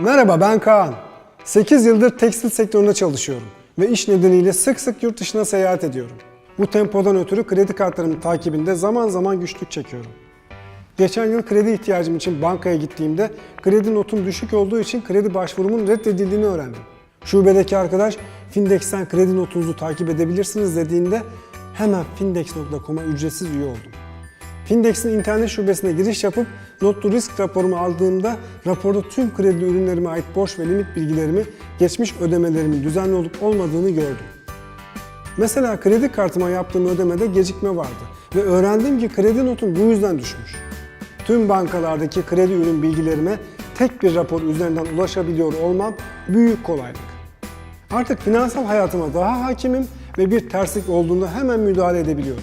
Merhaba ben Kaan. 8 yıldır tekstil sektöründe çalışıyorum ve iş nedeniyle sık sık yurt dışına seyahat ediyorum. Bu tempodan ötürü kredi kartlarımın takibinde zaman zaman güçlük çekiyorum. Geçen yıl kredi ihtiyacım için bankaya gittiğimde kredi notum düşük olduğu için kredi başvurumun reddedildiğini öğrendim. Şubedeki arkadaş Findex'ten kredi notunuzu takip edebilirsiniz dediğinde hemen findex.com'a ücretsiz üye oldum. Findex'in internet şubesine giriş yapıp notlu risk raporumu aldığımda raporda tüm kredi ürünlerime ait borç ve limit bilgilerimi, geçmiş ödemelerimin düzenli olup olmadığını gördüm. Mesela kredi kartıma yaptığım ödemede gecikme vardı ve öğrendim ki kredi notum bu yüzden düşmüş. Tüm bankalardaki kredi ürün bilgilerime tek bir rapor üzerinden ulaşabiliyor olmam büyük kolaylık. Artık finansal hayatıma daha hakimim ve bir terslik olduğunda hemen müdahale edebiliyorum.